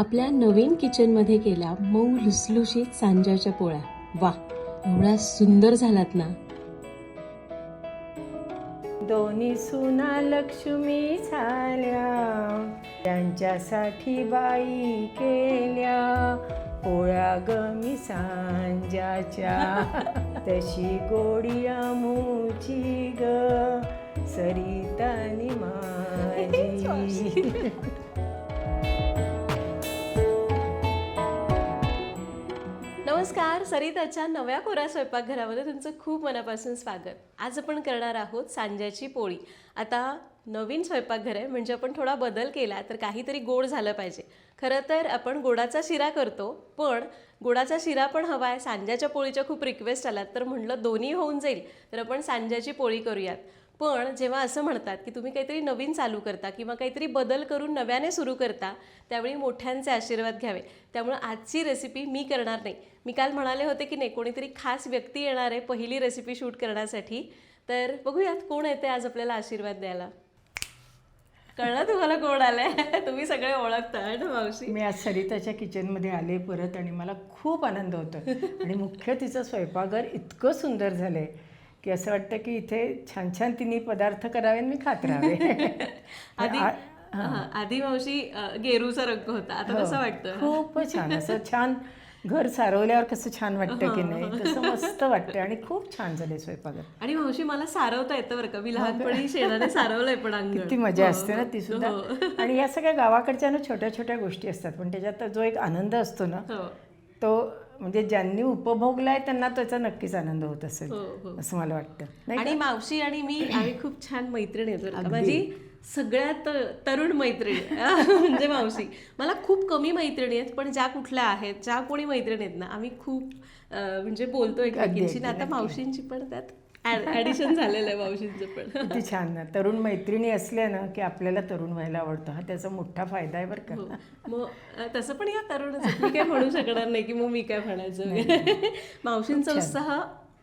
आपल्या नवीन किचनमध्ये केल्या मऊ लुसलुशीत सांजाच्या पोळ्या. वा एवढ्या सुंदर झालात ना. दोन्ही सुना लक्ष्मी झाल्या. त्यांच्यासाठी बाई केल्या. पोळ्या गमी सांजाच्या तशी गोडी आमूची ग. सरितानी माझी. नमस्कार सरिताच्या नव्या कोरा स्वयंपाकघरामध्ये तुमचं खूप मनापासून स्वागत. आज आपण करणार आहोत सांज्याची पोळी. आता नवीन स्वयंपाकघर आहे म्हणजे आपण थोडा बदल केला तर काहीतरी गोड झालं पाहिजे. खरं तर आपण गोडाचा शिरा करतो पण गोडाचा शिरा पण हवा आहे. सांज्याच्या पोळीच्या खूप रिक्वेस्ट आल्यात तर म्हटलं दोन्ही होऊन जाईल तर आपण सांज्याची पोळी करूयात. पण जेव्हा असं म्हणतात की तुम्ही काहीतरी नवीन चालू करता किंवा काहीतरी बदल करून नव्याने सुरू करता त्यावेळी मोठ्यांचे आशीर्वाद घ्यावे. त्यामुळं आजची रेसिपी मी करणार नाही. मी काल म्हणाले होते की नाही कोणीतरी खास व्यक्ती येणार आहे पहिली रेसिपी शूट करण्यासाठी. तर बघूयात कोण येते आज आपल्याला आशीर्वाद द्यायला. कळलं तुम्हाला कोण आलंय? तुम्ही सगळे ओळखता ना मावशी? मी आज सरिताच्या किचनमध्ये आले परत आणि मला खूप आनंद होतो आणि मुख्य तिचं स्वयंपाकघर इतकं सुंदर झालंय. की असं वाटतं की इथे छान छान तिने पदार्थ करावे आणि मी खात राहावे. आधी हा, मावशी गेरूचा रंग होता. आता कसं वाटतं? खूप छान. असं छान घर सारवल्यावर कसं छान वाटतं की नाही? तसं मस्त वाटतं आणि खूप छान झाले स्वयंपाकघर. आणि मावशी मला सारवता येतं बरं का. मी लहानपणी शेणाने सारवलंय पण किती मजा असते ना ती सुद्धा. आणि या सगळ्या गावाकडच्या ना छोट्या छोट्या गोष्टी असतात. पण त्याच्यात जो एक आनंद असतो ना हो. तो म्हणजे ज्यांनी उपभोगलाय त्यांना त्याचा नक्कीच आनंद होत असेल हो हो. असं मला वाटतं. नाही आणि मावशी आणि मी आम्ही खूप छान मैत्रिणी बरं का. माझी सगळ्यात तरुण मैत्रिणी म्हणजे मावशी. मला खूप कमी मैत्रिणी आहेत पण ज्या कुठल्या आहेत ज्या कोणी मैत्रिणी आहेत ना आम्ही खूप अं, म्हणजे बोलतो एकमेकींशी. आणि आता मावशींची पण त्यात ऍडिशन झालेलं आहे मावशींचं पण. किती छान ना. तरुण मैत्रिणी असल्या ना की आपल्याला तरुण व्हायला आवडतं. हा त्याचा मोठा फायदा आहे बरं का. हो. मग तसं पण या आहेत. मी काय म्हणू शकणार नाही की मग मी काय म्हणायचं. मावशींचा उत्साह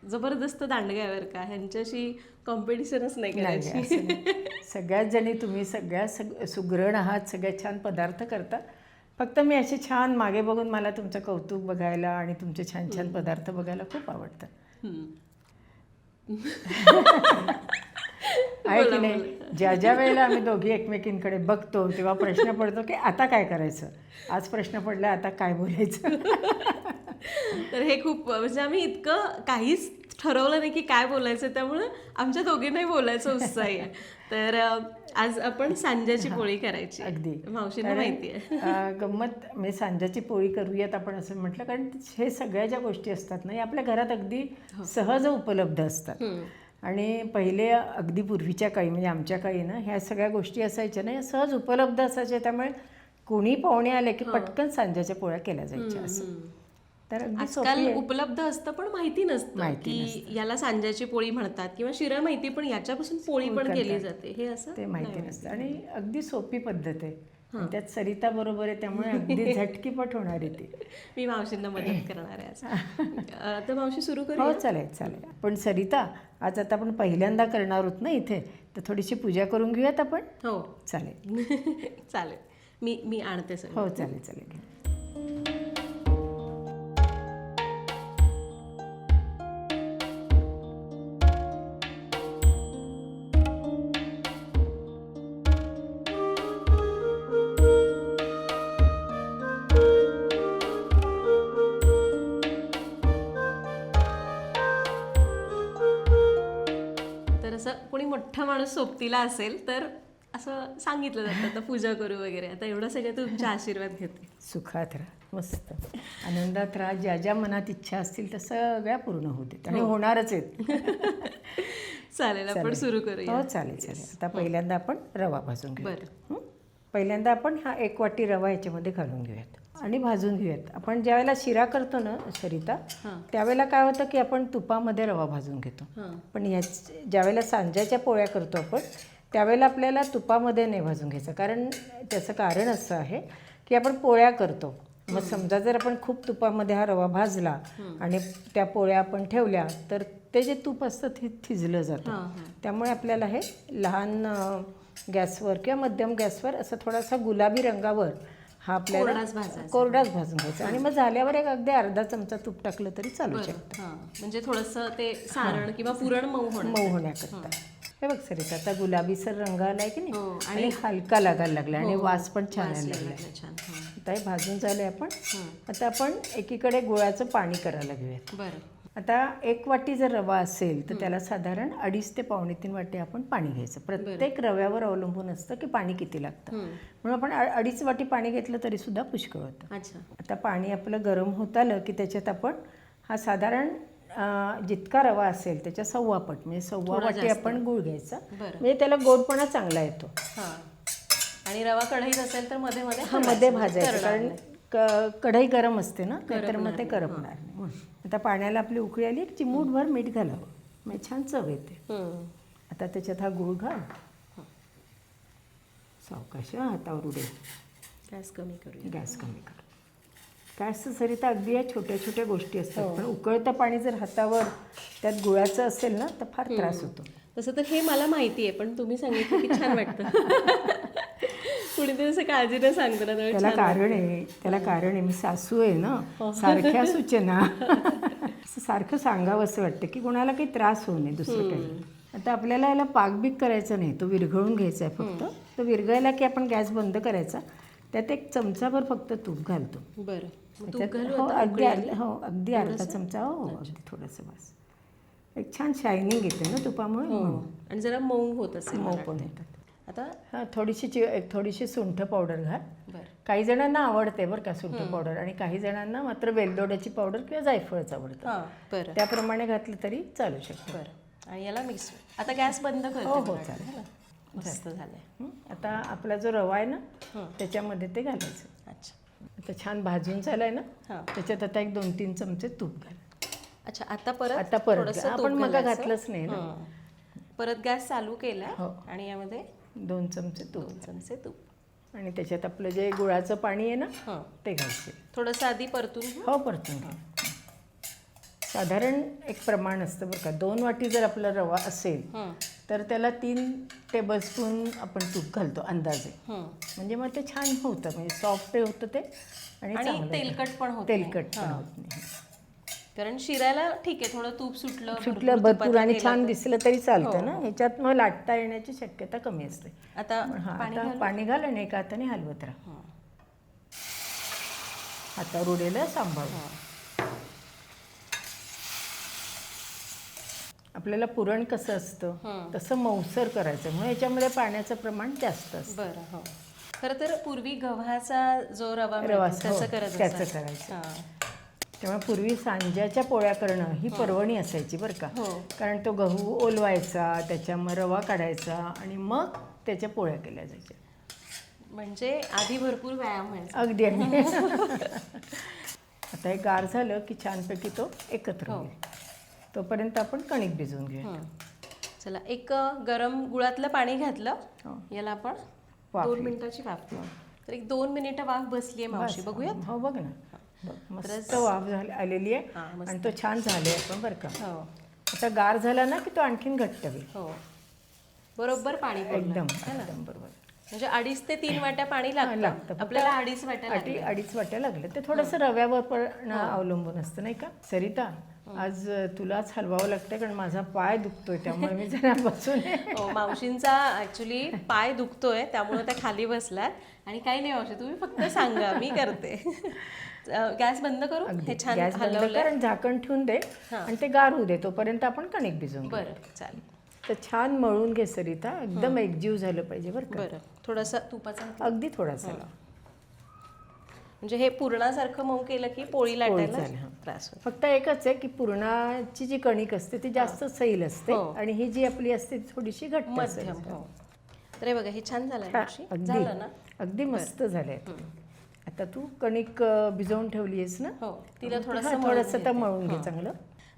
जबरदस्त दांडगा आहे बरं का. ह्यांच्याशी कॉम्पिटिशनच नाही करायची. सगळ्याच जणी तुम्ही सगळ्या सग सुगरण आहात सगळे छान पदार्थ करता. फक्त मी असे छान मागे बघून मला तुमचं कौतुक बघायला आणि तुमचे छान छान पदार्थ बघायला खूप आवडतं. आहे की नाही? ज्या ज्या वेळेला आम्ही दोघी एकमेकींकडे बघतो तेव्हा प्रश्न पडतो की आता काय करायचं? आज प्रश्न पडला आता काय बोलायचं? तर हे खूप म्हणजे आम्ही इतकं काहीच ठरवलं नाही की काय बोलायचं त्यामुळं आमच्या दोघींनाही बोलायचं उत्साही आहे. तर आज आपण सांज्याची पोळी करायची अगदी. मावशींना माहिती आहे. गंमत म्हणजे सांजाची पोळी करूयात आपण असं म्हटलं कारण हे सगळ्या ज्या गोष्टी असतात ना हे आपल्या घरात अगदी सहज उपलब्ध असतात. आणि पहिले अगदी पूर्वीच्या काळी म्हणजे आमच्या काळी ना ह्या सगळ्या गोष्टी असायच्या ना या सहज उपलब्ध असायच्या त्यामुळे कोणी पाहुणे आले की पटकन सांजाच्या पोळ्या केल्या जायच्या असं. तर आजकाल उपलब्ध असतं पण माहिती नसतं की याला सांज्याची पोळी म्हणतात किंवा शिरा माहिती पण याच्यापासून पोळी पण केली जाते. हे असं ते माहिती नसतं. आणि अगदी सोपी पद्धत आहे. त्यात सरिता बरोबर आहे त्यामुळे अगदी झटकीपट होणार आहे ती. मी मावशींना मदत करणार आहे तर मावशी सुरू करू हो चालेल चालेल. पण सरिता आज आता आपण पहिल्यांदा करणार आहोत ना इथे? तर थोडीशी पूजा करून घेऊयात आपण? हो. चालेल. चालेल. मी मी आणते सगळं. हो चालेल चालेल. मोठा माणूस सोबतीला असेल तर असं सांगितलं जातं आता पूजा करू वगैरे. आता एवढं सगळं तुमचे आशीर्वाद घेते. सुखात राहा मस्त. आनंदात राहा ज्या ज्या मनात इच्छा असतील त्या सगळ्या पूर्ण होऊ देत. आणि होणारच आहेत. चालेल आपण सुरू करूया. हो चालेल चालेल. आता पहिल्यांदा आपण रवा भाजून घेऊ बरं. हं? पहिल्यांदा आपण हा एक वाटी रवा याच्यामध्ये घालून घेऊयात. आणि भाजून घेऊयात. आपण ज्यावेळेला शिरा करतो ना सरिता त्यावेळेला काय होतं की आपण तुपामध्ये रवा भाजून घेतो. पण याच ज्यावेळेला सांज्याच्या पोळ्या करतो आपण त्यावेळेला आपल्याला तुपामध्ये नाही भाजून घ्यायचं. कारण त्याचं कारण असं आहे की आपण पोळ्या करतो. मग समजा जर आपण खूप तुपामध्ये हा रवा भाजला आणि त्या पोळ्या आपण ठेवल्या तर ते जे तूप असतं ते थिजलं जातं. त्यामुळे आपल्याला हे लहान गॅसवर किंवा मध्यम गॅसवर असं थोडासा गुलाबी रंगावर हा आपल्याला कोरडाच भाजायचा. कोरडाच भाजून घ्यायचा. आणि मग झाल्यावर एक अगदी अर्धा चमचा तूप टाकलं तरी चालू शकतं. हां. म्हणजे थोडंसं ते सारण किंवा पुरण मऊ होणं मऊ होण्याकरता. हे बघ सरिता आता गुलाबीसर रंग आलाय की हो, नाही आणि हलका लागायला लागला आणि वास पण छान यायला लागला. लागला छान हां. आता हे भाजून झाले आपण. आता आपण एकीकडे गुळाचं पाणी करायला घेऊयात. बरं. आता एक वाटी जर रवा असेल तर त्याला साधारण अडीच ते पावणे तीन वाटी आपण पाणी घ्यायचं. प्रत्येक रव्यावर अवलंबून असतं की पाणी किती लागतं. म्हणून आपण अडीच वाटी पाणी घेतलं तरी सुद्धा पुष्कळ होतं आता पाणी आपलं गरम होत आलं की त्याच्यात आपण हा साधारण जितका रवा असेल त्याच्या सव्वा पट म्हणजे सव्वा वाटी आपण गुळ घ्यायचा. म्हणजे त्याला गोडपणा चांगला येतो. आणि रवा कढईत असेल तर मध्ये मध्ये हा मध्ये भाजायचं. कारण क- कढई गरम असते ना? नाहीतर मग ते करपणार नाही. आता पाण्याला आपली उकळी आली एक चिमूटभर मीठ घालावं. म्हणजे छान चव येते. आता त्याच्यात हा गुळ घाल. सावकाश हं, हातावर उडेल गॅस कमी करूया. गॅस कमी कर. गॅस सरिता अगदी या छोट्या छोट्या गोष्टी असतात पण उकळतं पाणी जर हातावर त्यात गुळाचं असेल ना तर फार त्रास होतो. तसं तर हे मला माहिती आहे पण तुम्ही सांगितलं की छान वाटतं. कुणीतरी असं ना त्याला कारण आहे त्याला कारण आहे. मी सासू आहे ना सारख्या सूचना. सारखं सांगावं असं वाटतं की कोणाला काही त्रास होऊ नये दुसरं काही. आता आपल्याला याला पाकबीक करायचं नाही तो विरघळून घ्यायचा आहे फक्त. तो विरघळला की आपण गॅस बंद करायचा. त्यात एक चमचाभर फक्त तूप घालतो. बरं. हो अगदी हो अगदी अर्धा चमचा हो हो, अगदी थोडंसं बस. एक छान शायनिंग येते ना तुपामुळे म्हणून. आणि जरा मऊ होत असेल मऊ पण वाटतं. आता हां थोडीशी चि एक थोडीशी सुंठ पावडर घाल. बरं. काही जणांना आवडते बरं का सुंठ पावडर आणि काही जणांना मात्र वेलदोड्याची पावडर किंवा जायफळच आवडतं. हां बरं. त्याप्रमाणे घातलं तरी चालू शकतं. बरं. आणि याला मिक्स आता गॅस बंद हो, करतो हो, चालेल. मस्त झालंय. हं? आता आपला जो रवा आहे ना त्याच्यामध्ये ते घालायचं. अच्छा. आता छान भाजून झालाय ना हां. त्याच्यात आता एक दोन तीन चमचे तूप घाल. अच्छा आता परत आता परत थोडंसं घाल. तूप आपण मग घालायचं. घातलंच नाही ना. हं. परत गॅस चालू केला हो. आणि यामध्ये दोन चमचे तूप. दोन चमचे तूप. आणि त्याच्यात आपलं जे गुळाचं पाणी आहे ना हं. ते घालते. थोडंसं आधी परतून हो परतून घे साधारण एक प्रमाण असतं बरं का. दोन वाटी जर आपला रवा असेल हं. तर त्याला तीन टेबलस्पून आपण तूप घालतो अंदाजे. हं. म्हणजे मग ते छान होतं म्हणजे सॉफ्ट होतं ते आणि आणि चांगलं तेलकट पण होतं. तेलकट पण होत नाही. कारण शिरायला ठीक आहे थोडं तूप सुटलं सुटलं भरपूर आणि छान दिसलं तरी चालतं ना? ह्याच्यात मग लाटता येण्याची शक्यता कमी असते. आता हा पाणी आता पाणी घाल आणि एका हाताने हलवत राहा. हं. हातावर उडेल सांभाळून. आपल्याला पुरण कसं असतं? तसं मऊसर करायचं. म्हणून याच्यामध्ये पाण्याचं प्रमाण जास्त असतं. बरं हो. खरं तर पूर्वी गव्हाचा जो रवा रवा हो, त्याचं. करायचं. हां. तेव्हा पूर्वी सांज्याच्या पोळ्या करणं ही पर्वणी असायची बरं का. हो. कारण तो गहू ओलवायचा त्याच्यावर रवा काढायचा आणि मग त्याच्या पोळ्या केल्या जायच्या. म्हणजे आधी भरपूर व्यायाम व्हायचा. अगदी अगदी. आता हे गार झालं की छानपैकी तो एकत्र हो. होईल. तोपर्यंत आपण कणिक भिजवून घेऊया. हं. चला एक गरम गुळातलं पाणी घातलं. हो. याला आपण वाफ दोन मिनिटाची वाफ. तर एक दोन मिनिटं वाफ बसली आहे मावशी बघूया हो बघ ना. मस्त. वाफ झाली आलेली हां, आहे. आणि तो छान झाले आपण बरं का. हो. आता गार झाला ना की तो आणखीन घट्ट होईल. हो. बरोबर पाणी. एकदम है? एकदम बरोबर. म्हणजे अडीच ते तीन वाट्या पाणी लागतं. आपल्याला अडीच वाट्या लागल्या. अडीच वाट्या लागल्या. ते थोडंसं रव्यावर पण अवलंबून असतं नाही का? सरिता आज अ, तुलाच हलवावं लागतं कारण माझा पाय दुखतोय त्यामुळे मी जरा बसून. हो मावशींचा ऍक्च्युली पाय दुखतोय त्यामुळे त्या खाली बसल्यात आणि काही नाही मावशी तुम्ही फक्त सांगा मी करते. गॅस बंद करू? हे छान गॅस बंद हलवलंय. कर आणि झाकण ठेवून दे आणि ते गार होऊ दे तोपर्यंत आपण कणिक भिजवून घेऊ. बरं चालेल. तर छान मळून घे सरिता एकदम एकजीव झालं पाहिजे बरं का. बरं. थोडासा तुपाचा अगदी थोडासा. म्हणजे हे पूर्णासारखं मऊ केलं की पोळी लाटायला चालेल, हां. त्रास होतो. फक्त एकच आहे की पुरणाची जी कणिक असते ती जास्त सैल असते हो. आणि ही जी आपली असते ती थोडीशी घट्ट असते मध्यम हो. तर हे बघा हे छान मावशी. अगदी. झालं ना? अगदी मस्त झालंय आता तू कणिक भिजवून ठेवली आहेस ना? हो तिला हा, थोडंसं थोडंसं तर मळून घे चांगलं.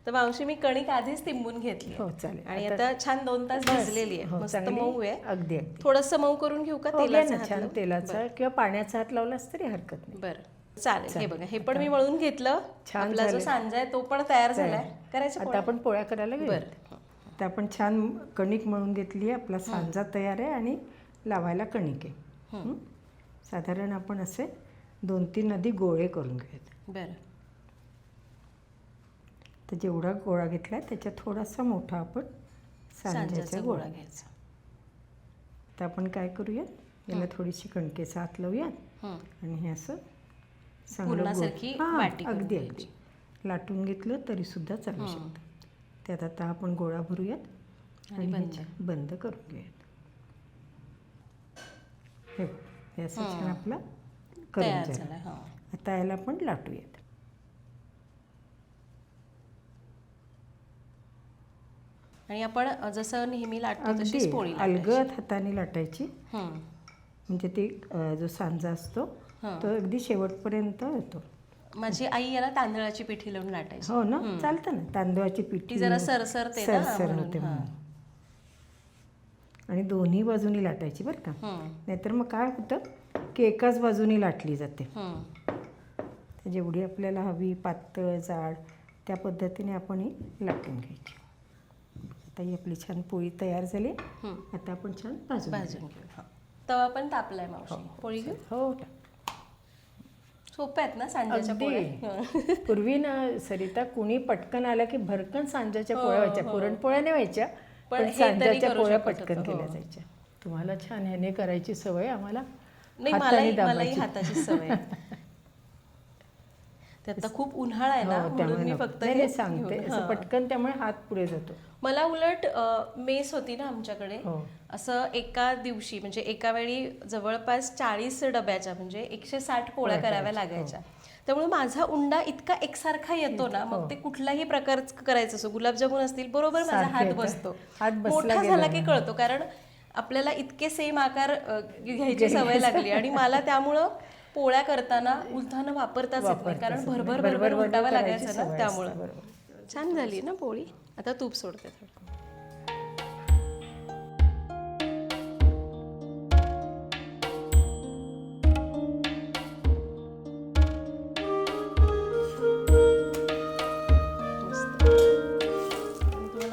तर मावशी मी कणिक आधीच तिंबून घेतली हो चालेल. आणि आता छान दोन तास भिजलेली आहे. हो मस्त मऊ आहे. अगदी थोडंसं मऊ करून घेऊ का? हो, तेलाचा छान? तेलाचा. किंवा पाण्याचा हात लावलास तरी हरकत नाही. बरं. चालेल. हे बघा हे पण मी मळून घेतलं. छान आपला जो सांजा आहे तो पण तयार झालाय. करायचं आता आपण पोळ्या करायला बरं. आता आपण छान कणिक मळून घेतली आहे. आपला सांजा तयार आहे आणि लावायला कणिक आहे. हं? साधारण आपण असे दोन तीन आधी गोळे करून घेऊयात. बरं. तर जेवढा गोळा घेतला त्याच्यात थोडासा मोठा आपण सांज्याचा सांजाचा गोळा घ्यायचा. तर आपण काय करूयात? याला थोडीशी कणकेस हात लावूयात. आणि हे असं चांगलं अगदी. अगदी. लाटून घेतलं तरी सुद्धा चालू शकतं. त्यात आता आपण गोळा भरूयात आणि बंद. करून घेऊयात. हे असं छान आपला तयार झालं हां. आता याला आपण लाटूयात. आणि आपण जसं नेहमी लाटतो तशीच पोळी. अलगद हाताने लाटायची. म्हणजे ते जो सांजा असतो. तो अगदी शेवटपर्यंत येतो. माझी आई याला तांदळाची पिठी लावून लाटायची. हो ना? चालतं ना? तांदूळाची पिठी जरा सरसरते सरसर होते आणि दोन्ही बाजूनी लाटायची बरं का. नाहीतर मग काय होतं? की एकाच बाजूनी लाटली जाते हं. तर जेवढी आपल्याला हवी पातळ जाड त्या पद्धतीने आपण ही लाटून घ्यायची आता ही आपली छान पोळी तयार झाली हं. आता आपण छान भाजून भाजून घेऊ हां. तवा पण तापलाय मावशी पोळी घेऊ हो सोप्या आहेत ना सांज्याच्या अगदी. पोळ्या हं. पूर्वी ना सरिता कुणी पटकन आलं की भरकन सांजाच्या हो, पोळ्या व्हायच्या हो. पुरणपोळ्या नाही व्हायच्या पण हे सांजाच्या पोळ्या पटकन केल्या हो. जायच्या तुम्हाला छान ह्याने करायची सवय आम्हाला नाही मलाही मलाही. हाताची सवय आहे. ते आता खूप उन्हाळा आहे ना हो, म्हणून मी. फक्त हे सांगते असं हां. पटकन त्यामुळे हात पुढे जातो मला उलट मेस होती ना आमच्याकडे हो. असं एका दिवशी म्हणजे एका वेळी जवळपास चाळीस डब्याच्या म्हणजे एकशे साठ पोळ्या पोळ्या कराव्या लागायच्या त्यामुळे माझा उंडा इतका एकसारखा येतो ना मग ते कुठलाही प्रकार करायचं असो गुलाबजामुन असतील बरोबर माझा हात. बसतो मोठा झाला की. कळतो कारण आपल्याला इतके सेम आकार घ्यायची सवय लागली. आणि मला त्यामुळं पोळ्या करताना उलथानं वापरताच येत नाही. कारण भरभर. भरभर उलटावं लागायचं ना त्यामुळं. छान झाली ना पोळी. आता तूप सोडते थोडं.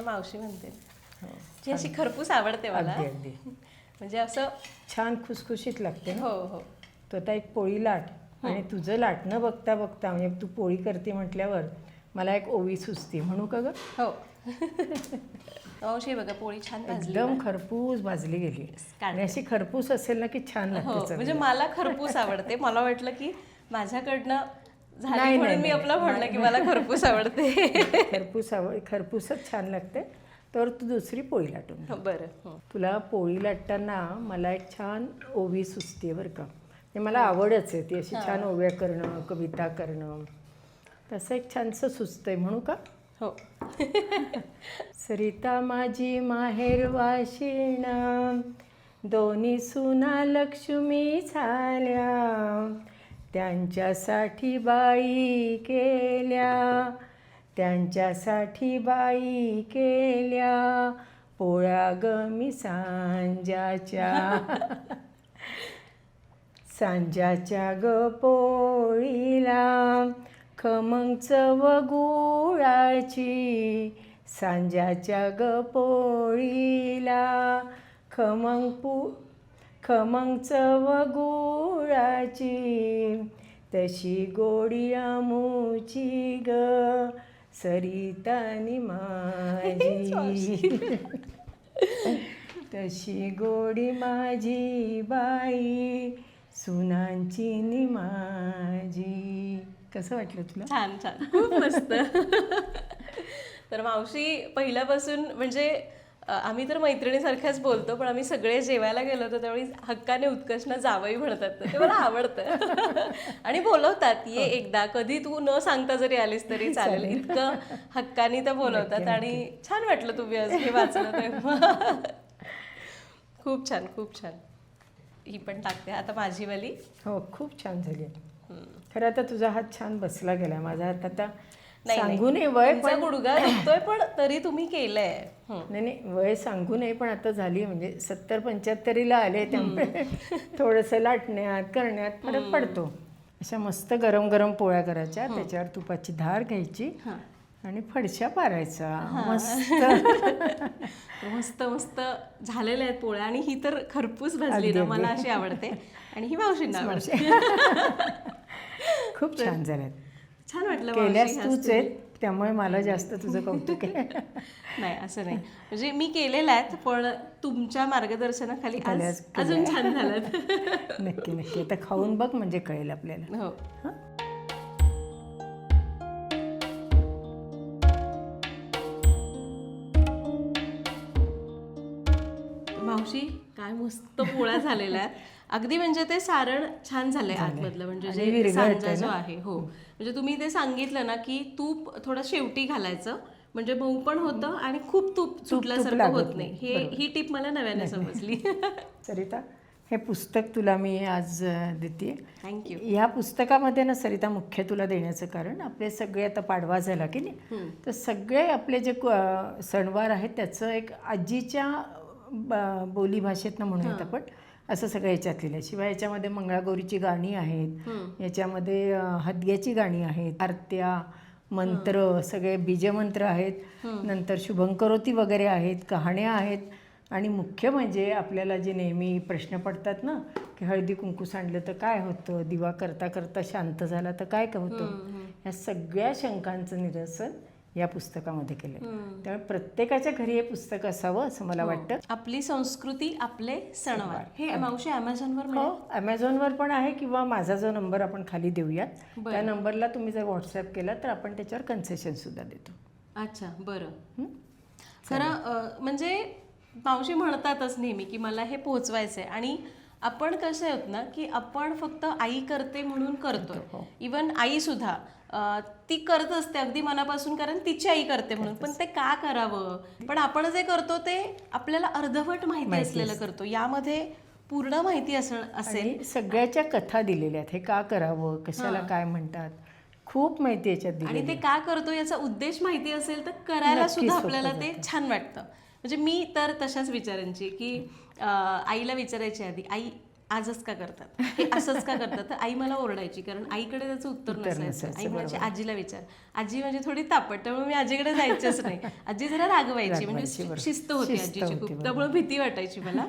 मावशी म्हणते. हो. अशी खरपूस आवडते मला. अगदी अगदी. म्हणजे असं छान खुसखुशीत लागते ना. हो हो. तो आता एक पोळी लाट आणि तुझं लाटणं बघता बघता म्हणजे तू पोळी करते म्हटल्यावर मला एक ओवी सुचते. म्हणू का ग? हो. हे बघा पोळी छान भाजली एकदम खरपूस भाजली गेली. आणि अशी खरपूस असेल ना की छान हो लागते म्हणजे. मला खरपूस आवडते. मला वाटलं की माझ्याकडनं झाली नाही, म्हणून मी नाही, आपलं म्हणलं की मला खरपूस आवडते. खरपूस आवड खरपूसच छान लागते. तर तू दुसरी पोळी लाटून. बरं. तुला पोळी लाटताना मला एक छान ओवी सुचते बरं का. म्हणजे मला आवडच आहे ती अशी छान ओव्या करणं कविता करणं. तसं एक छानसं सुचतंय म्हणू का? हो. सरिता माझी माहेर वाशिण दोन्ही सुना लक्ष्मी झाल्या त्यांच्यासाठी बाई केल्या त्यांच्यासाठी बाई केल्या. पोळ्या गमी सांजाच्या सांजाच्या ग पोळीला खमंग चव गुळाची. सांजाच्या ग पोळीला खमंग पू खमंग चव गुळाची. तशी गोडी आमूची ग सरितानी माझी. तशी गोडी माझी बाई सुनांची नि माझी. कसं वाटलं तुला? छान छान. खूप मस्त. तर मावशी पहिल्यापासून म्हणजे आम्ही तर मैत्रिणीसारख्याच बोलतो पण आम्ही सगळे जेवायला गेलो होतो त्यावेळी हक्काने उत्कर्षणं जावई म्हणतात. ते मला आवडतं. आणि बोलवतात ये एकदा कधी तू न सांगता जरी आलीस तरी चालेल. इतकं हक्काने त्या बोलवतात आणि छान वाटलं तुम्ही आज हे वाचलं तेव्हा. खूप छान खूप छान. ही पण टाकते. आता माझी वाली. हो खूप छान झाली. खरं आता तुझा हात छान बसला गेला माझा हात आता सांगू नये वय पण गुडघा दुखतोय पण तरी तुम्ही केलंय. नाही नाही वय सांगू नये पण आता झाली म्हणजे सत्तर पंच्याहत्तरीला आले त्यामुळे थोडंसं लाटण्यात करण्यात फरक पडतो. अशा मस्त गरम गरम पोळ्या करायच्या त्याच्यावर तुपाची धार घ्यायची आणि फडशा पारायचा. मस्त. मस्त मस्त झालेल्या आहेत पोळ्या आणि ही तर खरपूस भाजली ना मला अशी आवडते. आणि ही मावशींना आवडते. खूप छान झाल्यात. छान वाटलं केल्यास तूच आहे त्यामुळे मला जास्त तुझं कौतुक आहे. नाही असं नाही. म्हणजे मी केलेलं आहेत पण तुमच्या मार्गदर्शनाखाली अजून छान झालं. नक्की नक्की. आता खाऊन बघ म्हणजे कळेल आपल्याला. हो? मावशी काय मस्त पोळ्या झालेल्या आहेत. अगदी म्हणजे ते सारण छान झालंय आतमधलं. म्हणजे जे सांजा जो. आहे हो. म्हणजे तुम्ही ते सांगितलं ना की तूप थोडं शेवटी घालायचं. म्हणजे मऊ पण होतं आणि खूप तूप सुटल्यासारखं होत नाही. हे ही टीप मला नव्याने समजली. सरिता हे पुस्तक तुला मी आज देते थँक्यू या पुस्तकामध्ये ना सरिता मुख्य तुला देण्याचं कारण आपले सगळे आता पाडवा झाला की नाही? तर सगळे आपले जे सणवार आहेत त्याचं एक आजीच्या ब- बोलीभाषेतनं म्हणूयात आपण असं सगळं याच्यात लिहिलं. शिवाय याच्यामध्ये मंगळागौरीची गाणी आहेत. याच्यामध्ये अं, हदग्याची गाणी आहेत. आरत्या मंत्र सगळे बीजमंत्र आहेत. नंतर शुभंकरोती वगैरे आहेत. कहाण्या आहेत. आणि मुख्य म्हणजे आपल्याला जे नेहमी प्रश्न पडतात ना की हळदी कुंकू सांडलं तर काय होतं? दिवा करता करता शांत झाला तर काय होतं? या सगळ्या शंकांचं निरसन या पुस्तकामध्ये केलं त्यामुळे प्रत्येकाच्या घरी हे पुस्तक असावं असं मला वाटतं. आपली संस्कृती आपले सणवार. हे मावशी अमेझॉनवर हो अमेझॉनवर पण आहे किंवा माझा जो नंबर आपण खाली देऊयात. त्या नंबरला तुम्ही जर व्हॉट्सअप केला तर आपण त्याच्यावर कन्सेशन सुद्धा देतो. अच्छा बरं. खरं म्हणजे मावशी म्हणतातच नेहमी की मला हे पोहोचवायचंय आणि आपण कसं आहोत ना की आपण फक्त आई करते म्हणून करतो इवन आई सुद्धा ती करत असते अगदी मनापासून कारण तिची आई करते म्हणून. पण ते का करावं? पण आपण जे करतो ते आपल्याला अर्धवट माहिती असलेलं करतो. यामध्ये पूर्ण माहिती असण असेल. सगळ्याच्या कथा दिलेल्या आहेत. हे का करावं? कशाला काय म्हणतात? खूप माहिती याच्यात आणि ते का करतो याचा उद्देश माहिती असेल तर करायला सुद्धा आपल्याला ते छान वाटतं. म्हणजे मी तर तशाच विचारांची की आईला विचारायची आधी आई आजच का करतात? हे असंच का करतात? तर आई मला ओरडायची कारण आईकडे त्याचं उत्तर नसायचं. आई म्हणायची आजीला विचार. आजी म्हणजे थोडी तापट त्यामुळे मी आजीकडे जायचंच नाही. आजी जरा रागवायची म्हणजे शिस्त होती आजीची खूप त्यामुळे भीती वाटायची मला.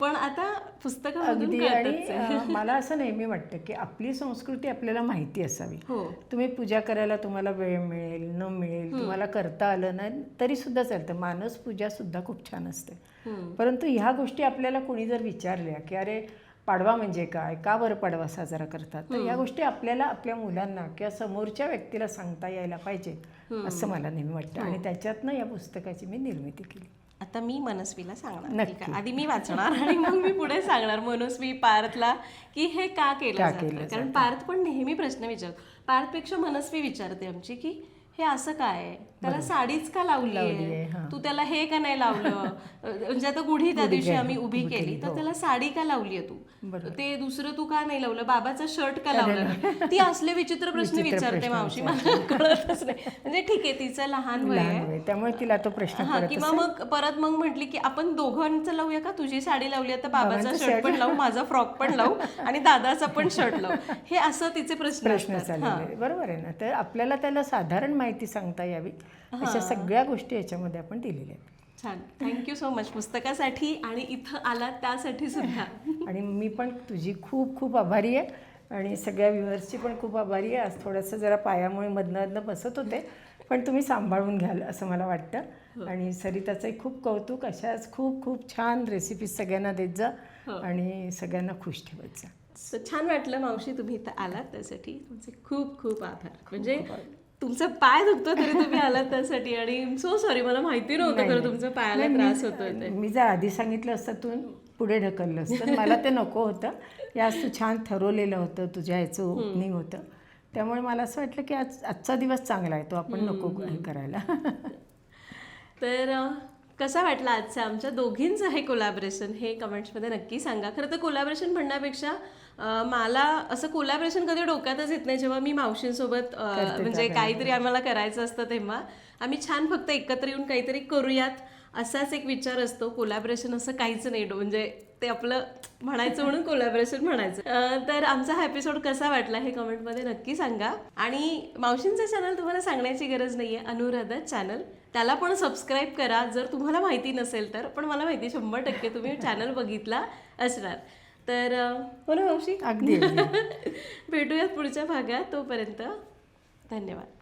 पण आता पुस्तकामधून अगदी आणि मला असं नेहमी वाटतं की आपली संस्कृती आपल्याला माहिती असावी. हो. तुम्ही पूजा करायला तुम्हाला वेळ मिळेल न मिळेल तुम्हाला करता आलं नाही तरी सुद्धा चालतं. मानस पूजा सुद्धा खूप छान असते. परंतु ह्या गोष्टी आपल्याला कोणी जर विचारल्या की अरे पाडवा म्हणजे काय? का बरं पाडवा साजरा करतात? तर या गोष्टी आपल्याला आपल्या मुलांना किंवा समोरच्या व्यक्तीला सांगता यायला पाहिजे असं मला नेहमी वाटतं. आणि त्याच्यातनं या पुस्तकाची मी निर्मिती केली. आता मी मनस्वीला सांगणार. ठीक आहे? आधी मी वाचणार आणि मग मी पुढे सांगणार मनस्वी पार्थला की हे का केलं का जातं केलं कारण पार्थ पण नेहमी प्रश्न विचारतो पार्थपेक्षा मनस्वी विचारते आमची की हे असं काय? त्याला साडीच का लावली हां. तू त्याला हे का नाही लावलं? म्हणजे आता गुढी त्या दिवशी आम्ही उभी केली. तर त्याला साडी का लावलीये तू? ते दुसरं तू का नाही लावलं? बाबाचा शर्ट का लावला? ती असले विचित्र प्रश्न विचारते मावशी मला कळतच नाही. म्हणजे ठीक आहे तिचं लहान वय आहे. त्यामुळे तिला तो प्रश्न हा किंवा मग परत मग म्हटली की आपण दोघांचं लावूया का? तुझी साडी लावली आता बाबाचा शर्ट पण लावू माझा फ्रॉक पण लावू आणि दादाचा पण शर्ट लावू. हे असं तिचे प्रश्न प्रश्न बरोबर आहे ना. तर आपल्याला त्याला साधारण माहिती सांगता यावी अशा सगळ्या गोष्टी याच्यामध्ये आपण दिलेल्या आहेत. छान. थँक्यू सो मच पुस्तकासाठी आणि इथं आला त्यासाठी सुद्धा. आणि मी पण तुझी खूप खूप आभारी आहे. आणि सगळ्या व्ह्युअर्सची पण खूप आभारी आहे. आज थोडंसं जरा पायामुळे मधनं बसत होते. पण तुम्ही सांभाळून घ्याल असं मला वाटतं. आणि सरिताचंही खूप कौतुक. अशाच खूप खूप छान रेसिपीज सगळ्यांना देत जा. आणि सगळ्यांना खुश ठेवत जा. छान वाटलं मावशी तुम्ही इथं आलात त्यासाठी. तुमचे खूप खूप आभार. म्हणजे तुमचा पाय दुखतो तरी तुम्ही आलात त्यासाठी. आणि सो सॉरी मला माहिती नव्हतं खरं तुमच्या पायाला त्रास होतोय ते. मी जर आधी सांगितलं असतं तू पुढे ढकललं असतं. मला ते नको होतं. यास तू छान ठरवलेलं होतं तुझ्या ह्याचं ओपनिंग होतं. त्यामुळे मला असं वाटलं की आज आजचा दिवस चांगला आहे तो आपण नको करायला. तर कसा वाटला आजचा आमच्या दोघींचं हे कोलॅबरेशन हे कमेंट्समध्ये नक्की सांगा. खरं तर कोलॅबरेशन म्हणण्यापेक्षा मला असं कोलॅबरेशन कधी डोक्यातच येत नाही जेव्हा मी मावशींसोबत म्हणजे काहीतरी आम्हाला करायचं असतं तेव्हा. आम्ही छान फक्त एकत्र येऊन काहीतरी करूयात असाच एक विचार असतो. कोलॅबरेशन असं काहीच नाही डो- म्हणजे ते आपलं म्हणायचं म्हणून कोलॅबरेशन म्हणायचं. तर आमचा हा एपिसोड कसा वाटला हे कमेंटमध्ये नक्की सांगा. आणि मावशींचं चॅनल तुम्हाला सांगण्याची गरज नाही आहे अनुराधा चॅनल त्याला पण सबस्क्राईब करा. जर तुम्हाला माहिती नसेल तर पण मला माहिती शंभर टक्के तुम्ही चॅनल बघितला असणार. तर हो ना मावशी? अगदी. भेटूयात पुढच्या भागात. तोपर्यंत धन्यवाद.